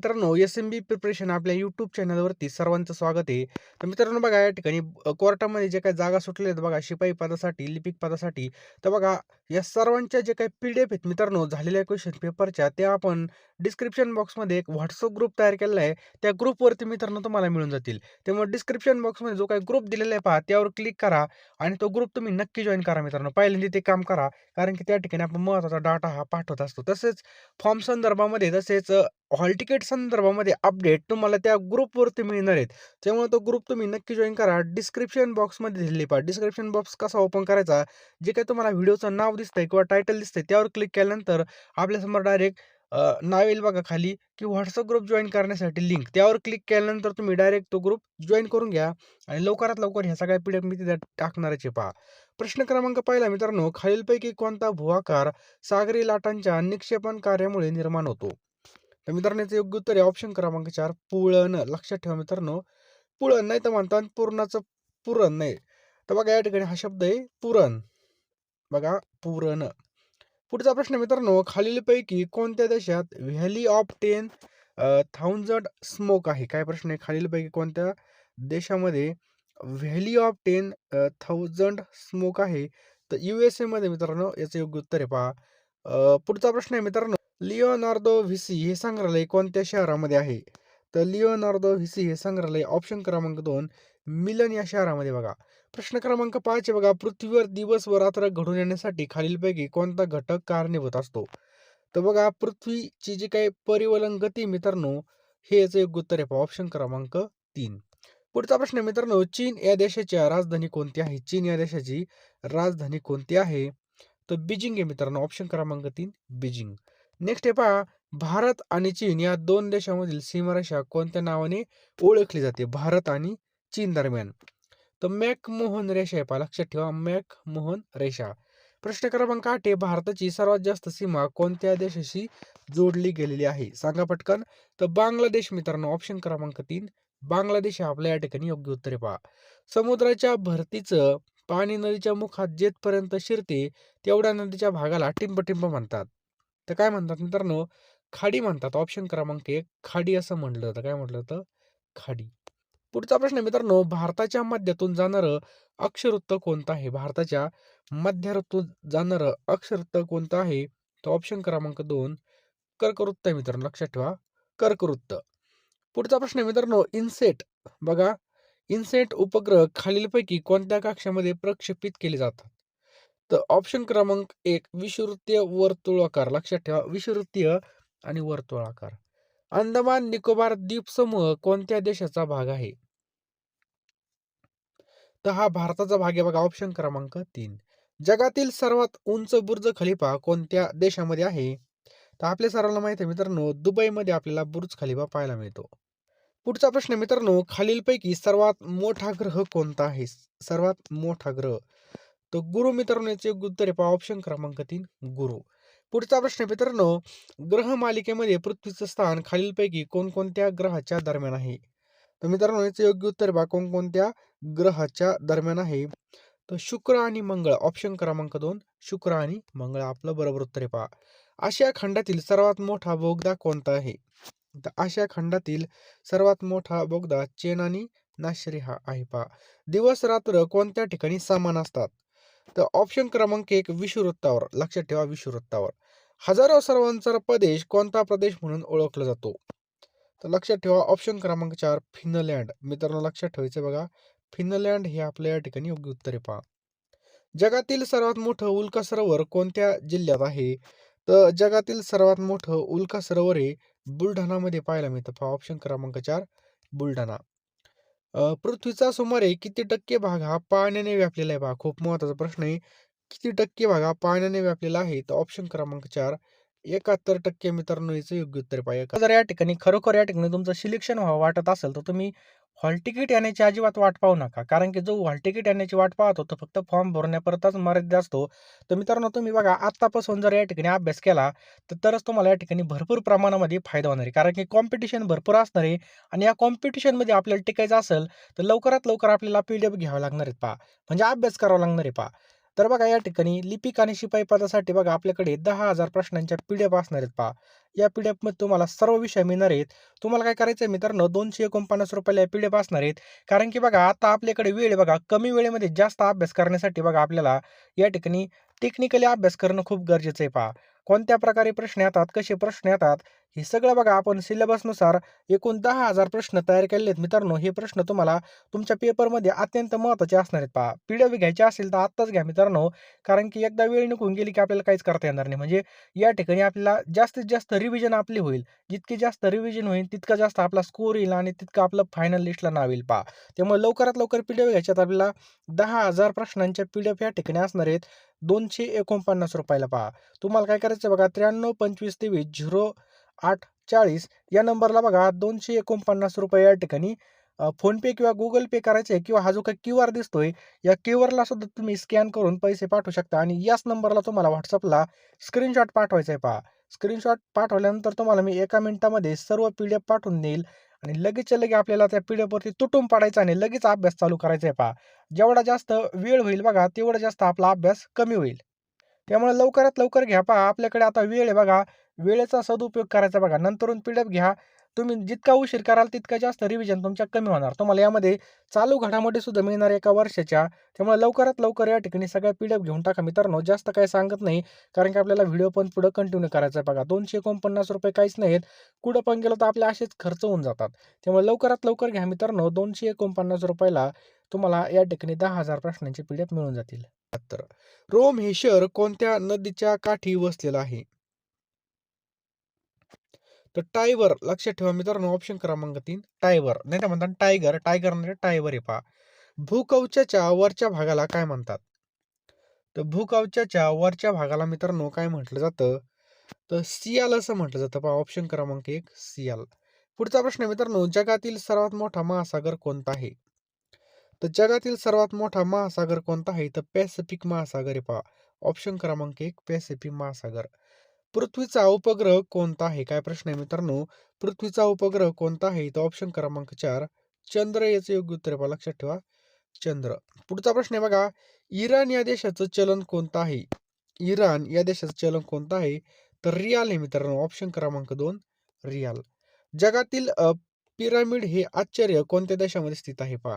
मित्रांनो, एस-एम-बी प्रिपरेशन आपल्या यूट्यूब चॅनलवरती सर्वांचं स्वागत आहे. तर मित्रांनो बघा या ठिकाणी कोर्टामध्ये जे काही जागा सुटल्या आहेत बघा शिपाई पदासाठी, लिपिक पदासाठी. तर बघा या सर्वांच्या जे काही पी-डी-एफ आहेत मित्रांनो झालेल्या क्वेश्चन पेपरच्या त्या आपण डिस्क्रिप्शन बॉक्समध्ये एक व्हॉट्सअप ग्रुप तयार केलेला आहे. त्या ग्रुपवरती मित्रांनो तुम्हाला मिळून जातील. त्यामुळे डिस्क्रिप्शन बॉक्समध्ये जो काही ग्रुप दिलेला आहे पहा त्यावर क्लिक करा आणि तो ग्रुप तुम्ही नक्की जॉईन करा मित्रांनो. पहिल्यांदा ते काम करा. कारण की त्या ठिकाणी आपण महत्त्वाचा डाटा हा पाठवत असतो. तसेच फॉर्म संदर्भामध्ये तसेच हॉल तिकीट संदर्भामध्ये अपडेट तुम्हाला त्या ग्रुपवरती मिळणार आहेत. त्यामुळे तो ग्रुप तुम्ही नक्की जॉईन करा. डिस्क्रिप्शन बॉक्समध्ये दिलेली पहा. डिस्क्रिप्शन बॉक्स कसा ओपन करायचा? जे काही तुम्हाला व्हिडिओचं नाव दिसतंय किंवा टायटल दिसतंय त्यावर क्लिक केल्यानंतर आपल्यासमोर डायरेक्ट नाव येईल बघा खाली की व्हॉट्सअप ग्रुप जॉईन करण्यासाठी लिंक. त्यावर क्लिक केल्यानंतर तुम्ही डायरेक्ट तो ग्रुप जॉईन करून घ्या आणि लवकरात लवकर ह्या सगळ्या पी मी तिथे टाकणाराचे आहे पहा. प्रश्न क्रमांक पहिला मित्रांनो, खालीलपैकी कोणता भूआकार सागरी लाटांच्या निक्षेपण कार्यामुळे निर्माण होतो? तर मित्रांनो याचं योग्य उत्तर आहे ऑप्शन क्रमांक चार पुळण. लक्षात ठेवा मित्रांनो, पुळण नाही तर म्हणतात पुरणाचं पुरण नाही. तर बघा या ठिकाणी हा शब्द आहे पुरण. बघा पुरण. पुढचा प्रश्न मित्रांनो, खालीलपैकी कोणत्या देशात valley of ten thousand smoke आहे? काय प्रश्न आहे? खालीलपैकी कोणत्या देशामध्ये valley of ten thousand smoke आहे? तर यू-एस-एमध्ये मित्रांनो याचं योग्य उत्तर आहे पहा. पुढचा प्रश्न आहे मित्रांनो, लिओनार्दो व्हिसी हे संग्रहालय कोणत्या शहरामध्ये आहे? तर लिओनार्दो व्हिसी हे संग्रहालय ऑप्शन क्रमांक दोन मिलन या शहरामध्ये बघा. प्रश्न क्रमांक पाच बघा, पृथ्वीवर दिवस व रात्र घडून येण्यासाठी खालीलपैकी कोणता घटक कारणीभूत असतो? तर बघा पृथ्वीची जी काही परिवलन गती मित्रांनो, हे याचं योग्य उत्तर आहे पहा ऑप्शन क्रमांक तीन पुढचा प्रश्न मित्रांनो, चीन या देशाची राजधानी कोणती आहे? चीन या देशाची राजधानी कोणती आहे? तर बीजिंग आहे मित्रांनो ऑप्शन क्रमांक तीन बीजिंग. नेक्स्ट आहे पहा, भारत आणि चीन या दोन देशांमधील सीमारेषा कोणत्या नावाने ओळखली जाते? भारत आणि चीन दरम्यान. तर मॅक-मोहन रेषा आहे पहा. लक्षात ठेवा मॅक-मोहन रेषा. प्रश्न क्रमांक आठ आहे, भारताची सर्वात जास्त सीमा कोणत्या देशाशी जोडली गेलेली आहे? सांगा पटकन. तर बांगलादेश मित्रांनो ऑप्शन क्रमांक तीन बांगलादेश हे या ठिकाणी योग्य उत्तर पहा. समुद्राच्या भरतीचं पाणी नदीच्या मुखात जेथपर्यंत शिरते तेवढ्या नदीच्या भागाला टिंब-टिंब म्हणतात. तर काय म्हणतात मित्रांनो? खाडी म्हणतात. ऑप्शन क्रमांक एक खाडी असं म्हटलं होतं काय म्हटलं जातं? खाडी. पुढचा प्रश्न मित्रांनो, भारताच्या मध्यातून जाणारं अक्षवृत्त कोणतं आहे? भारताच्या मध्यातून जाणारं अक्षवृत्त कोणतं आहे? तर ऑप्शन क्रमांक दोन कर्कवृत्त आहे मित्रांनो. लक्षात ठेवा कर्कवृत्त. पुढचा प्रश्न मित्रांनो, इन्सेट बघा, इन्सेट उपग्रह खालीलपैकी कोणत्या कक्षामध्ये प्रक्षेपित केले जातात? तर ऑप्शन क्रमांक एक विषुवृत्तीय वर्तुळाकार. लक्षात ठेवा विषुवृत्तीय आणि वर्तुळाकार. अंदमान निकोबार द्वीपसमूह कोणत्या देशाचा भाग आहे? तर हा भारताचा भाग आहे बघा ऑप्शन क्रमांक तीन जगातील सर्वात उंच बुर्ज खलिफा कोणत्या देशामध्ये आहे? तर आपल्या सर्वांना माहिती आहे मित्रांनो, दुबईमध्ये आपल्याला बुर्ज खलिफा पाहायला मिळतो. पुढचा प्रश्न मित्रांनो, खालीलपैकी सर्वात मोठा ग्रह कोणता आहे? सर्वात मोठा ग्रह. तर गुरु मित्रांनो याचे योग्य उत्तर आहे पहा ऑप्शन क्रमांक तीन गुरु. पुढचा प्रश्न आहे मित्रांनो, ग्रह मालिकेमध्ये पृथ्वीचं स्थान खालीलपैकी कोणकोणत्या ग्रहाच्या दरम्यान आहे? तर मित्रांनो याचं योग्य उत्तर आहे पहा कोणकोणत्या ग्रहाच्या दरम्यान आहे? तर शुक्र आणि मंगळ ऑप्शन क्रमांक दोन शुक्र आणि मंगळ आपलं बरोबर उत्तर आहे पहा. आशिया खंडातील सर्वात मोठा बोगदा कोणता आहे? तर आशिया खंडातील सर्वात मोठा बोगदा चेन आणि नाशरी हा आहे पहा. दिवस रात्र कोणत्या ठिकाणी समान असतात? तर ऑप्शन क्रमांक एक विषुववृत्तावर. लक्षात ठेवा विषुववृत्तावर. हजारो सर्वांचा प्रदेश कोणता प्रदेश म्हणून ओळखला जातो? तर लक्षात ठेवा ऑप्शन क्रमांक चार फिनलँड. मित्रांनो लक्षात ठेवायचं बघा फिनलँड हे आपल्या या ठिकाणी योग्य उत्तर आहे पहा. जगातील सर्वात मोठं उल्का सरोवर कोणत्या जिल्ह्यात आहे? तर जगातील सर्वात मोठं उल्का सरोवर हे बुलढाणामध्ये पाहायला मिळतं पहा ऑप्शन क्रमांक चार बुलढाणा. अ, पृथ्वीचा सुमारे किती टक्के भाग हा पाण्याने व्यापलेला आहे पहा. खूप महत्त्वाचा प्रश्न आहे. किती टक्के भाग हा पाण्याने व्यापलेला आहे? तर ऑप्शन क्रमांक 4 71% मित्रांनो याचं योग्य उत्तर आहे पहा. जर या ठिकाणी खरोखर या ठिकाणी तुमचं सिलेक्शन व्हावं वाटत असेल तर तुम्ही हॉल तिकीट येण्याची अजिबात वाट पाहू नका. कारण की जो हॉल तिकीट येण्याची वाट पाहतो तो फक्त फॉर्म भरण्यापुरताच मर्यादित असतो. तर मित्रांनो तुम्ही बघा आत्तापासून जर या ठिकाणी अभ्यास केला तर तरच तुम्हाला या ठिकाणी भरपूर प्रमाणामध्ये फायदा होणार आहे. कारण की कॉम्पिटिशन भरपूर असणार आहे आणि या कॉम्पिटिशनमध्ये आपल्याला टिकायचं असेल तर लवकरात लवकर आपल्याला पी-डी-एफ घ्यावं लागणार आहेत पहा. म्हणजे अभ्यास करावा लागणार आहे पहा. तर बघा या ठिकाणी लिपिक आणि शिपाई पदासाठी बघा आपल्याकडे दहा हजार प्रश्नांच्या पीडीएफ असणार आहेत पहा. या पीडीएफमध्ये तुम्हाला सर्व विषय मिळणार आहेत. तुम्हाला काय करायचं आहे मित्रांनो दोनशे एकोणपन्नास रुपयाला या पीडीएफ असणार आहेत. कारण की बघा आता आपल्याकडे वेळ आहे बघा कमी वेळेमध्ये जास्त अभ्यास करण्यासाठी बघा आपल्याला या ठिकाणी टेक्निकली अभ्यास करणं खूप गरजेचं आहे पहा. कोणत्या प्रकारे प्रश्न येतात कसे प्रश्न येतात हे सगळं बघा आपण सिलेबसनुसार एकूण दहा हजार प्रश्न तयार केले आहेत मित्रांनो. हे प्रश्न तुम्हाला तुमच्या पेपरमध्ये अत्यंत महत्त्वाचे असणार आहेत पहा. पी डब्ल्यू घ्यायचे असेल तर आत्ताच घ्या मित्रांनो. कारण की एकदा वेळ निघून गेली की आपल्याला काहीच करता येणार नाही. म्हणजे या ठिकाणी आपल्याला जास्तीत जास्त रिव्हिजन आपली होईल. जितकी जास्त रिव्हिजन होईल तितका जास्त आपला स्कोर येईल आणि तितकं आपलं फायनल लिस्टला नाव येईल पहा. त्यामुळे लवकरात लवकर पी डब्ल्यू घ्यायच्यात आपल्याला दहा हजार प्रश्नांच्या पी डी एफ या ठिकाणी असणार आहेत. दोनशे एकोणपन्नास रुपयाला पहा. तुम्हाला काय करायचं बघा त्र्याण्णव पंचवीस तेवीस झिरो आठ चाळीस या नंबरला बघा दोनशे एकोणपन्नास रुपये या ठिकाणी फोनपे किंवा गुगल पे करायचे किंवा हा जो काही क्यू आर दिसतोय या क्यू आरला सुद्धा तुम्ही स्कॅन करून पैसे पाठवू शकता आणि याच नंबरला तुम्हाला व्हॉट्सअपला स्क्रीनशॉट पाठवायचा आहे पहा. स्क्रीनशॉट पाठवल्यानंतर तुम्हाला मी एका मिनिटामध्ये सर्व पी डी एफ पाठवून देईल. आणि लगेचच्या लगे आपल्याला त्या पी डी एफवरती तुटून पाडायचं आणि लगेच अभ्यास चालू करायचा आहे पहा. जेवढा जास्त वेळ होईल बघा तेवढा जास्त आपला अभ्यास कमी होईल. त्यामुळे लवकरात लवकर घ्या पहा. आपल्याकडे आता वेळ आहे बघा. वेळेचा सदुपयोग करायचा बघा. नंतरून पी डी एफ घ्या. तुम्ही जितका उशीर कराल तितका जास्त रिव्हिजन तुमच्या कमी होणार. तुम्हाला यामध्ये चालू घडामोडी सुद्धा मिळणार एका वर्षाच्या. त्यामुळे लवकरात लवकर या ठिकाणी सगळ्या पी डी घेऊन टाका मित्रांनो. जास्त काही सांगत नाही कारण की आपल्याला व्हिडिओ पण पुढं कंटिन्यू करायचा आहे बघा. दोनशे एकोणपन्नास रुपये काहीच नाहीत. कुठं पण गेलो तर आपले असेच खर्च होऊन जातात. त्यामुळे लवकरात लवकर घ्या मित्रांनो. दोनशे एकोणपन्नास रुपयाला तुम्हाला या ठिकाणी दहा हजार प्रश्नांची पी मिळून जातील. तर रोम हे शहर कोणत्या नदीच्या काठी वसलेलं आहे? तर टायवर लक्षात ठेवा मित्रांनो ऑप्शन क्रमांक तीन. टायवर नाही तर म्हणतात टायगर टायगर म्हणजे टायवर आहे पहा. भूकवचाच्या वरच्या भागाला काय म्हणतात? तर भूकवचाच्या वरच्या भागाला मित्रांनो काय म्हटलं जातं? तर सियाल असं म्हटलं जातं पहा. ऑप्शन क्रमांक एक सियाल पुढचा प्रश्न मित्रांनो जगातील सर्वात मोठा महासागर कोणता आहे? तर जगातील सर्वात मोठा महासागर कोणता आहे? तर पॅसिफिक महासागर आहे पहा. ऑप्शन क्रमांक एक पॅसिफिक महासागर. पृथ्वीचा उपग्रह कोणता आहे? काय प्रश्न आहे मित्रांनो? पृथ्वीचा उपग्रह कोणता आहे? इथं ऑप्शन क्रमांक चार. चंद्र याचं योग्य उत्तर आहे लक्षात ठेवा. चंद्र. पुढचा प्रश्न आहे बघा. इराण या देशाचं चलन कोणतं आहे? इराण या देशाचं चलन कोणतं आहे? तर रियाल आहे मित्रांनो ऑप्शन क्रमांक दोन रियाल. जगातील पिरामिड हे आश्चर्य कोणत्या देशामध्ये स्थित आहे पहा.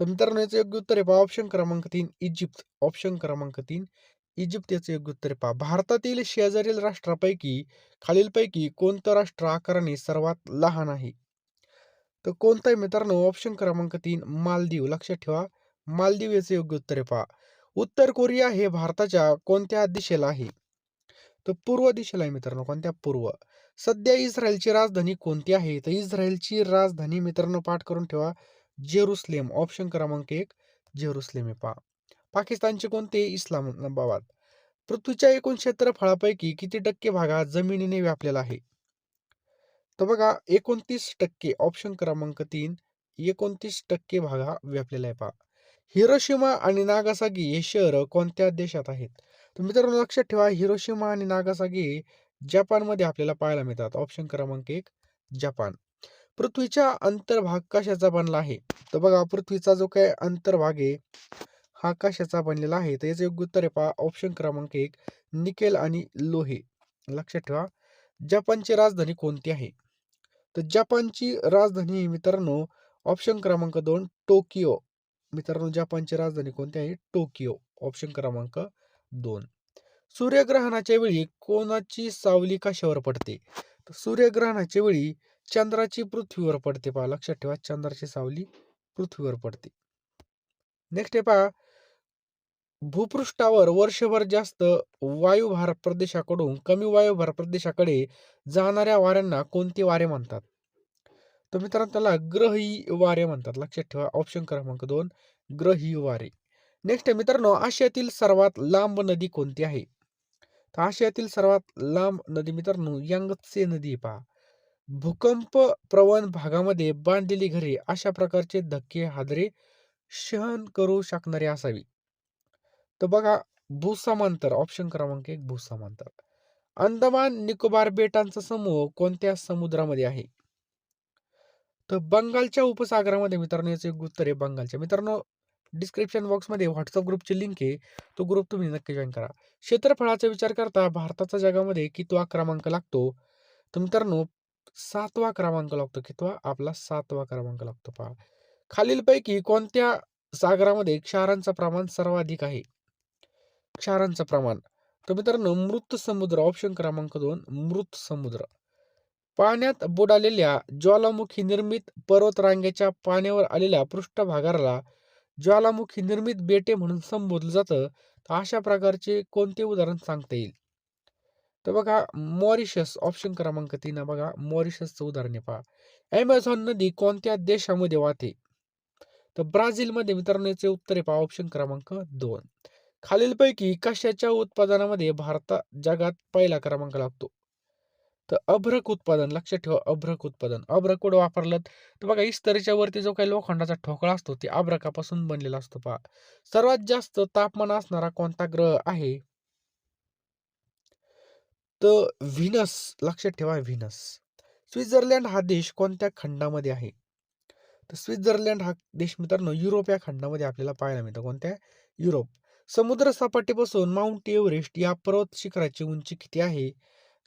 तर मित्रांनो याचं योग्य उत्तर आहे पहा ऑप्शन क्रमांक तीन इजिप्त. ऑप्शन क्रमांक तीन इजिप्त याचं योग्य उत्तर पहा भारतातील शेजारील राष्ट्रापैकी खालीलपैकी कोणतं राष्ट्र आकाराने सर्वात लहान आहे? तर कोणतं आहे मित्रांनो? ऑप्शन क्रमांक तीन मालदीव. लक्षात ठेवा मालदीव याचं योग्य उत्तर आहे पहा उत्तर कोरिया हे भारताच्या कोणत्या दिशेला आहे? तर पूर्व दिशेला आहे मित्रांनो कोणत्या? पूर्व. सध्या इस्रायलची राजधानी कोणती आहे? तर इस्रायलची राजधानी मित्रांनो पाठ करून ठेवा जेरुसलेम. ऑप्शन क्रमांक एक जेरुसलेम आहे पहा पाकिस्तानचे कोणते इस्लामाबाद पृथ्वीच्या एकूण क्षेत्रफळापैकी किती टक्के भागात जमिनीने व्यापलेला आहे? तर बघा एकोणतीस टक्के ऑप्शन क्रमांक तीन एकोणतीस टक्के भागा व्यापलेला आहे पहा. हिरोशिमा आणि नागासागी हे शहर कोणत्या देशात आहेत? तर मित्रांनो लक्षात ठेवा हिरोशिमा आणि नागासागी जपानमध्ये आपल्याला पाहायला मिळतात. ऑप्शन क्रमांक एक जपान. पृथ्वीचा अंतर्भाग कशाचा बनला आहे? तर बघा पृथ्वीचा जो काय अंतर्भाग आहे हा कशाचा बनलेला आहे? तर याचं योग्य उत्तर आहे पहा. ऑप्शन क्रमांक एक निकेल आणि लोहे. लक्षात ठेवा. जपानची राजधानी कोणती आहे? तर जपानची राजधानी मित्रांनो ऑप्शन क्रमांक दोन टोकियो. मित्रांनो जपानची राजधानी कोणती आहे? टोकियो. ऑप्शन क्रमांक दोन. सूर्यग्रहणाच्या वेळी कोणाची सावली कशावर पडते? तर सूर्यग्रहणाच्या वेळी चंद्राची पृथ्वीवर पडते पहा. लक्षात ठेवा. चंद्राची सावली पृथ्वीवर पडते. नेक्स्ट आहे पहा. भूपृष्ठावर वर्षभर जास्त वायुभार प्रदेशाकडून कमी वायुभार प्रदेशाकडे जाणाऱ्या वाऱ्यांना कोणते वारे म्हणतात? तर मित्रांनो त्याला ग्रही वारे म्हणतात. लक्षात ठेवा ऑप्शन क्रमांक दोन ग्रही वारे. नेक्स्ट आहे मित्रांनो आशियातील सर्वात लांब नदी कोणती आहे? तर आशियातील सर्वात लांब नदी मित्रांनो यांगत्से नदी पहा. भूकंप प्रवण भागामध्ये बांधलेली घरे अशा प्रकारचे धक्के हादरे सहन करू शकणारे असावी. तर बघा भूसमांतर ऑप्शन क्रमांक एक भूसमांतर अंदमान निकोबार बेटांचा समूह कोणत्या समुद्रामध्ये आहे? तर बंगालच्या उपसागरामध्ये मित्रांनो याचं एक उत्तर आहे बंगालच्या. मित्रांनो डिस्क्रिप्शन बॉक्समध्ये व्हॉट्सअप ग्रुपची लिंक आहे. तो ग्रुप तुम्ही नक्की जॉईन करा. क्षेत्रफळाचा विचार करता भारताचा जगामध्ये कितवा क्रमांक लागतो? तर मित्रांनो सातवा क्रमांक लागतो कितवा? आपला सातवा क्रमांक लागतो पहा. खालीलपैकी कोणत्या सागरामध्ये क्षारांचं प्रमाण सर्वाधिक आहे? क्षारांचं प्रमाण. तर मित्रांनो मृत समुद्र ऑप्शन क्रमांक दोन मृत समुद्र. पाण्यात बुडालेल्या ज्वालामुखी निर्मित पर्वतरांगेच्या पाण्यावर आलेल्या पृष्ठभागाला ज्वालामुखी निर्मित बेटे म्हणून संबोधलं जातं. तर अशा प्रकारचे कोणते उदाहरण सांगता येईल? तर बघा मॉरिशस ऑप्शन क्रमांक तीन बघा मॉरिशसचं उदाहरण पहा. ॲमेझॉन नदी कोणत्या देशामध्ये वाहते? तर ब्राझीलमध्ये मित्रांनो याचे उत्तर आहे पहा ऑप्शन क्रमांक दोन. खालीलपैकी कशाच्या उत्पादनामध्ये भारत जगात पहिला क्रमांक लागतो? तर अभ्रक उत्पादन लक्षात ठेवा अभ्रक उत्पादन. अभ्रक कुठं वापरलं तर बघा इस्तरीच्या वरती जो काही लोखंडाचा ठोकळा असतो ते अभ्रकापासून बनलेला असतो पहा. सर्वात जास्त तापमान असणारा कोणता ग्रह आहे? तर व्हिनस लक्षात ठेवा व्हिनस. स्वित्झर्लंड हा देश कोणत्या खंडामध्ये आहे? तर स्वित्झर्लंड हा देश मित्रांनो युरोप या खंडामध्ये आपल्याला पाहायला मिळतो. कोणत्या? युरोप. समुद्रसपाटीपासून माउंट एव्हरेस्ट या पर्वत शिखराची उंची किती आहे?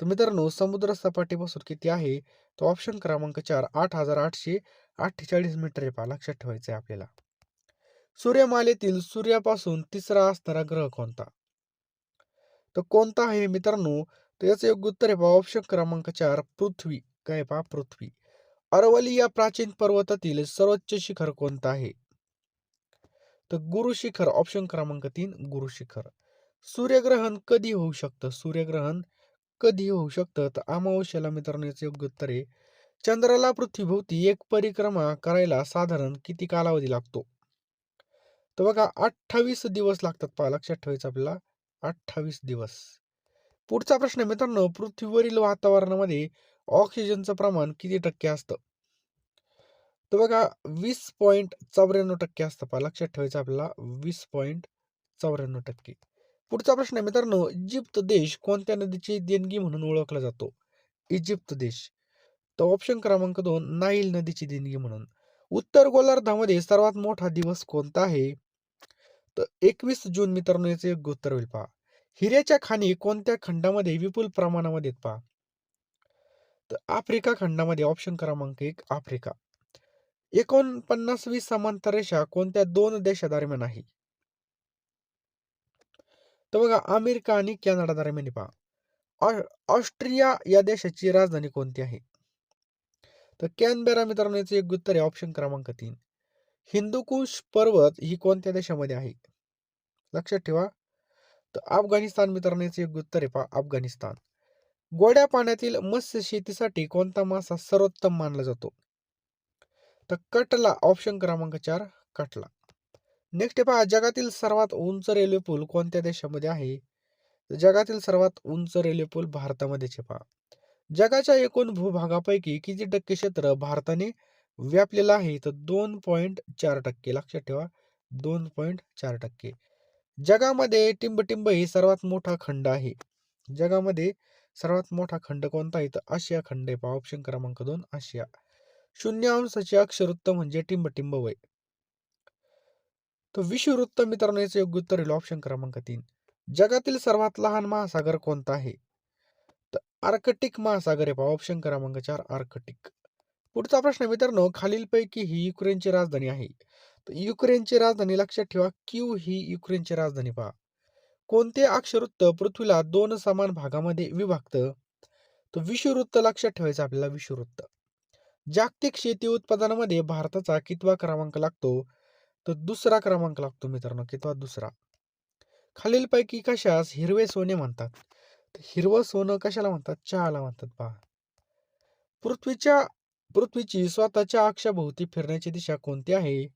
तर मित्रांनो समुद्र सपाटीपासून किती आहे? तो ऑप्शन क्रमांक चार आठ हजार आठशे अठ्ठेचाळीस मीटर आहे पहा लक्षात ठेवायचं आहे आपल्याला. सूर्यमालेतील सूर्यापासून तिसरा असणारा ग्रह कोणता? तर कोणता आहे मित्रांनो? तर याचं योग्य उत्तर आहे पहा ऑप्शन क्रमांक चार पृथ्वी. काय पहा पृथ्वी. अरवली या प्राचीन पर्वतातील सर्वोच्च शिखर कोणतं आहे? तर गुरुशिखर ऑप्शन क्रमांक तीन गुरुशिखर सूर्यग्रहण कधी होऊ शकतं? सूर्यग्रहण कधी होऊ शकतं? तर अमावस्याला मित्रांनो याचं योग्य उत्तर आहे. चंद्राला पृथ्वीभोवती एक परिक्रमा करायला साधारण किती कालावधी लागतो? तर बघा अठ्ठावीस दिवस लागतात पहा लक्षात ठेवायचं आपल्याला. अठ्ठावीस दिवस. पुढचा प्रश्न मित्रांनो पृथ्वीवरील वातावरणामध्ये ऑक्सिजनचं प्रमाण किती टक्के असतं? तर बघा वीस पॉईंट चौऱ्याण्णव टक्के असतं पहा. लक्षात ठेवायचं आपल्याला वीस पॉईंट चौऱ्याण्णव टक्के. पुढचा प्रश्न आहे मित्रांनो इजिप्त देश कोणत्या नदीची देणगी म्हणून ओळखला जातो? इजिप्त देश. तर ऑप्शन क्रमांक दोन नाईल नदीची देणगी म्हणून. उत्तर गोलार्धामध्ये सर्वात मोठा दिवस कोणता आहे? तर एकवीस जून मित्रांनो याचं योग्य उत्तर होईल पहा. हिऱ्याच्या खाणी कोणत्या खंडामध्ये विपुल प्रमाणामध्ये पहा? तर आफ्रिका खंडामध्ये ऑप्शन क्रमांक एक आफ्रिका. एकोणपन्नासवी समांतर रेषा कोणत्या दोन देशादरम्यान आहे? तर बघा अमेरिका आणि कॅनडा दरम्यान पहा. ऑस्ट्रिया या देशाची राजधानी कोणती आहे? तर कॅनबेरा मित्रांनो याचं एक उत्तर आहे ऑप्शन क्रमांक तीन. हिंदुकुश पर्वत ही कोणत्या देशामध्ये आहे? लक्षात ठेवा. तर अफगाणिस्तान मित्रांनो याचं योग्य उत्तर आहे पहा अफगाणिस्तान. गोड्या पाण्यातील मत्स्य शेतीसाठी कोणता मासा सर्वोत्तम मानला जातो? तर कटला ऑप्शन क्रमांक चार कटला. नेक्स्ट पहा जगातील सर्वात उंच रेल्वे पूल कोणत्या देशामध्ये आहे? जगातील सर्वात उंच रेल्वे पूल भारतामध्येच पहा. जगाच्या एकूण भूभागापैकी किती टक्के क्षेत्र भारताने व्यापलेलं आहे? तर दोन पॉईंट चार टक्के. लक्षात ठेवा दोन पॉईंट चार टक्के. जगामध्ये टिंबटिंब ही सर्वात मोठा खंड आहे. जगामध्ये सर्वात मोठा खंड कोणता आहे? तर आशिया खंड आहे पहा ऑप्शन क्रमांक दोन आशिया. शून्य अंशाचे अक्षरवृत्त म्हणजे टिंबटिंब वय तर विषुववृत्त मित्रांनो याचं योग्य उत्तर येईल ऑप्शन क्रमांक तीन. जगातील सर्वात लहान महासागर कोणता आहे? तर आर्कटिक महासागर आहे पहा ऑप्शन क्रमांक चार आर्कटिक. पुढचा प्रश्न मित्रांनो खालीलपैकी ही युक्रेनची राजधानी आहे. तर युक्रेनची राजधानी लक्षात ठेवा क्यू ही युक्रेनची राजधानी पहा. कोणते अक्षरवृत्त पृथ्वीला दोन समान भागामध्ये विभागतं? तर विषुववृत्त लक्षात ठेवायचं आपल्याला विषुववृत्त. जागतिक शेती उत्पादनामध्ये भारताचा कितवा क्रमांक लागतो? तर दुसरा क्रमांक लागतो मित्रांनो कितवा दुसरा? खालीलपैकी कशास हिरवे सोने म्हणतात? तर हिरवं सोनं कशाला म्हणतात? चहाला म्हणतात पहा. पृथ्वीच्या पृथ्वीची स्वतःच्या अक्षाभोवती फिरण्याची दिशा कोणती आहे?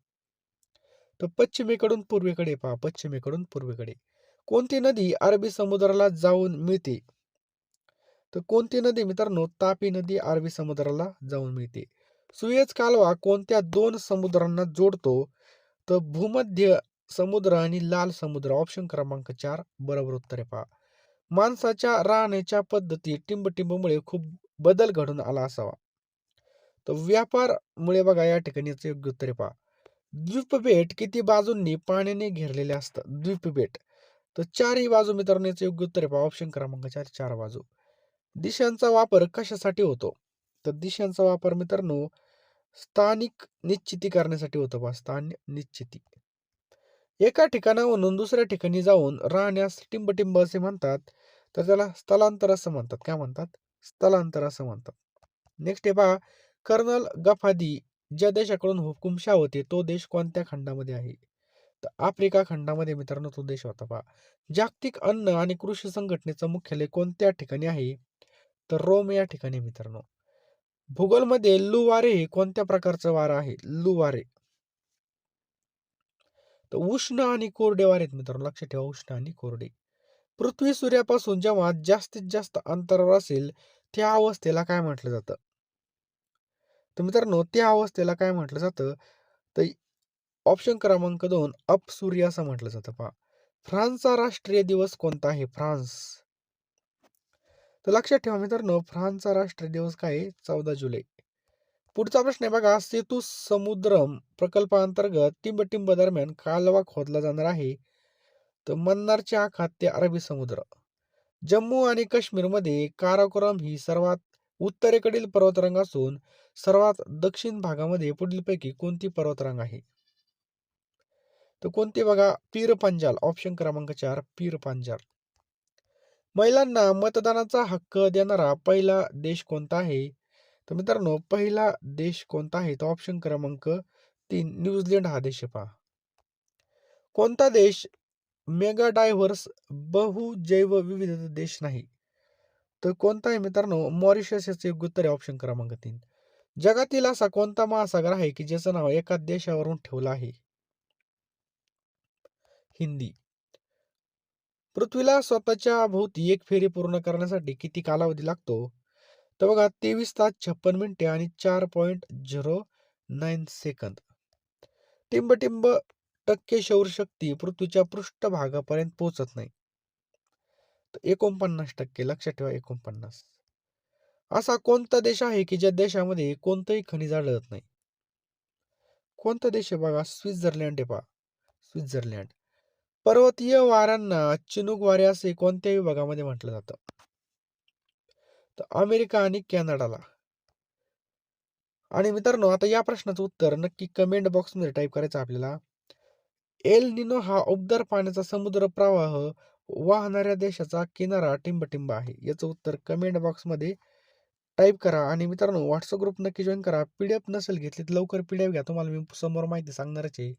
तर पश्चिमेकडून पूर्वेकडे पहा पश्चिमेकडून पूर्वेकडे. कोणती नदी अरबी समुद्राला जाऊन मिळते? तर कोणती नदी? मित्रांनो तापी नदी अरबी समुद्राला जाऊन मिळते. सुएज कालवा कोणत्या दोन समुद्रांना जोडतो? तर भूमध्य समुद्र आणि लाल समुद्र. ऑप्शन क्रमांक चार बरोबर उत्तर आहे पहा. माणसाच्या राहण्याच्या पद्धती टिंबटिंबमुळे खूप बदल घडून आला असावा. तर व्यापारमुळे बघा या ठिकाणी योग्य उत्तर आहे पहा. द्वीपबेट किती बाजूंनी पाण्याने घेरलेले असतात? द्वीपबेट. तर चारही बाजू मित्रांनो याचं योग्य उत्तर आहे पहा. ऑप्शन क्रमांक चार, चार बाजू. दिशांचा वापर कशासाठी होतो? तर दिशांचा वापर मित्रांनो स्थानिक निश्चिती करण्यासाठी होतो बा स्थान निश्चिती. एका ठिकाणाहून दुसऱ्या ठिकाणी जाऊन राहण्यास टिंबटिंब असे म्हणतात. तर त्याला स्थलांतर असं म्हणतात. काय म्हणतात? स्थलांतर असं म्हणतात. नेक्स्ट आहे पहा कर्नल गफादी ज्या देशाकडून हुकुमशाह होते तो देश कोणत्या खंडामध्ये आहे? तर आफ्रिका खंडामध्ये मित्रांनो तो देश होता पहा. जागतिक अन्न आणि कृषी संघटनेचं मुख्यालय कोणत्या ठिकाणी आहे? तर रोम या ठिकाणी मित्रांनो. भूगोलमध्ये लुवारे हे कोणत्या प्रकारचं वारं आहे? लुवारे तर उष्ण आणि कोरडे वारे आहेत मित्रांनो लक्षात ठेवा उष्ण आणि कोरडे. पृथ्वी सूर्यापासून जेव्हा जास्तीत जास्त अंतरावर असेल त्या अवस्थेला काय म्हटलं जातं? तर मित्रांनो त्या अवस्थेला काय म्हटलं जातं? तर ऑप्शन क्रमांक दोन अपसूर्य असं म्हटलं जातं पहा. फ्रान्सचा राष्ट्रीय दिवस कोणता आहे? फ्रान्स. तर लक्षात ठेवा मित्रांनो फ्रान्सचा राष्ट्रीय दिवस काय आहे? चौदा जुलै. पुढचा प्रश्न आहे बघा सेतू समुद्रम प्रकल्पाअंतर्गत टिंब दरम्यान कालवा खोदला जाणार आहे. तर मन्नारचे आखात ते अरबी समुद्र. जम्मू आणि काश्मीरमध्ये काराकोरम ही सर्वात उत्तरेकडील पर्वतरांग असून सर्वात दक्षिण भागामध्ये पुढीलपैकी कोणती पर्वतरांग आहे? तर कोणती बघा पीर पंजाल ऑप्शन क्रमांक चार पीर पंजाल. महिलांना मतदानाचा हक्क देणारा पहिला देश कोणता आहे? तर मित्रांनो पहिला देश कोणता आहे? तर ऑप्शन क्रमांक तीन न्यूझीलंड हा देश आहे पहा. कोणता देश मेगा डायव्हर्स बहुजैवविविध देश नाही? तर कोणता आहे मित्रांनो मॉरिशस याचे उत्तर आहे ऑप्शन क्रमांक तीन. जगातील असा कोणता महासागर आहे की ज्याचं नाव एका देशावरून ठेवलं आहे? हिंदी. पृथ्वीला स्वतःच्या भोवती एक फेरी पूर्ण करण्यासाठी किती कालावधी लागतो? तर बघा तेवीस तास छप्पन मिनिटे आणि चार पॉईंट झिरो नाईन सेकंद. टिंबटिंब टक्के सौरशक्ती पृथ्वीच्या पृष्ठभागापर्यंत पोहोचत नाही. तर एकोणपन्नास टक्के लक्षात ठेवा एकोणपन्नास. असा कोणता देश आहे की ज्या देशामध्ये कोणतंही खनिज आढळत नाही? कोणता देश आहे बघा स्वित्झर्लंड आहे पहा स्वित्झर्लंड. पर्वतीय वाऱ्यांना चिनूक वारे असे कोणत्या विभागामध्ये म्हटलं जातं? तर अमेरिका आणि कॅनडाला. आणि मित्रांनो आता या प्रश्नाचं उत्तर नक्की कमेंट बॉक्समध्ये टाईप करायचं आपल्याला. एल निनो हा उबदार पाण्याचा समुद्र प्रवाह वाहणाऱ्या देशाचा किनारा टिंबटिंब आहे. याचं उत्तर कमेंट बॉक्समध्ये टाईप करा आणि मित्रांनो व्हॉट्सअप ग्रुप नक्की जॉईन करा. पी-डी-एफ नसेल घेतली तर लवकर पी-डी-एफ घ्या. तुम्हाला मी समोर माहिती सांगणारच आहे.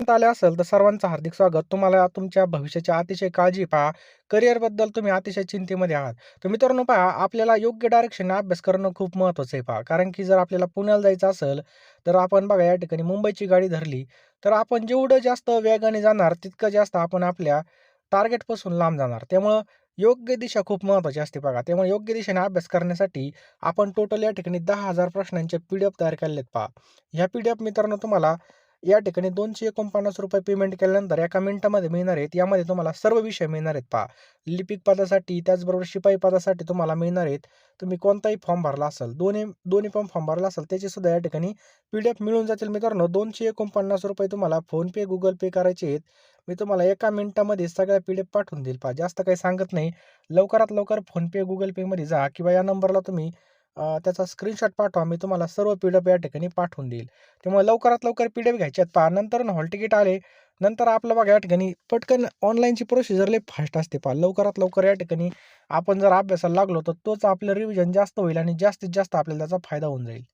आले असेल तर सर्वांचं हार्दिक स्वागत. तुम्हाला तुमच्या भविष्याची अतिशय काळजी पहा. करिअरबद्दल तुम्ही अतिशय चिंतेमध्ये आहात. तर मित्रांनो पहा आपल्याला योग्य डायरेक्शनने अभ्यास करणं खूप महत्त्वाचं आहे पहा. कारण की जर आपल्याला पुण्याला जायचं असेल तर आपण बघा या ठिकाणी मुंबईची गाडी धरली तर आपण जेवढं जास्त वेगाने जाणार तितकं जास्त आपण आपल्या टार्गेटपासून लांब जाणार. त्यामुळं योग्य दिशा खूप महत्त्वाची असते बघा. त्यामुळे योग्य दिशेने अभ्यास करण्यासाठी आपण टोटल या ठिकाणी दहा हजार प्रश्नांचे पी-डी-एफ तयार केले आहेत पहा. ह्या पी-डी-एफ मित्रांनो तुम्हाला या ठिकाणी ₹249 पेमेंट केल्यानंतर एका मिनिटामध्ये मिळणार आहेत. यामध्ये तुम्हाला सर्व विषय मिळणार आहेत पहा. लिपिक पदासाठी त्याचबरोबर शिपाई पदासाठी तुम्हाला मिळणार आहेत. तुम्ही कोणताही फॉर्म भरला असेल दोन्ही दोन्ही पण फॉर्म भरला असेल त्याचे सुद्धा या ठिकाणी पी-डी-एफ मिळून जातील मित्रांनो. ₹249 तुम्हाला फोनपे, गुगल पे करायचे आहेत. मी तुम्हाला एका मिनिटामध्ये सगळ्या पी-डी-एफ पाठवून देईल पहा. जास्त काही सांगत नाही. लवकरात लवकर फोनपे, गुगल पेमध्ये जा किंवा या नंबरला तुम्ही त्याचा स्क्रीनशॉट पाठवा. मी तुम्हाला सर्व पी-डी-एफ या ठिकाणी पाठवून देईल. त्यामुळे लवकरात लवकर पी-डी-एफ घ्यायचे आहेत पहा. नंतर हॉल तिकीट आले नंतर आपलं बघा या ठिकाणी पटकन ऑनलाईनची प्रोसिजर लई फास्ट असते पहा. लवकरात लवकर या ठिकाणी आपण जर अभ्यासाला लागलो तर तोच आपलं रिव्हिजन जास्त होईल आणि जास्तीत जास्त आपल्याला त्याचा फायदा होऊन जाईल.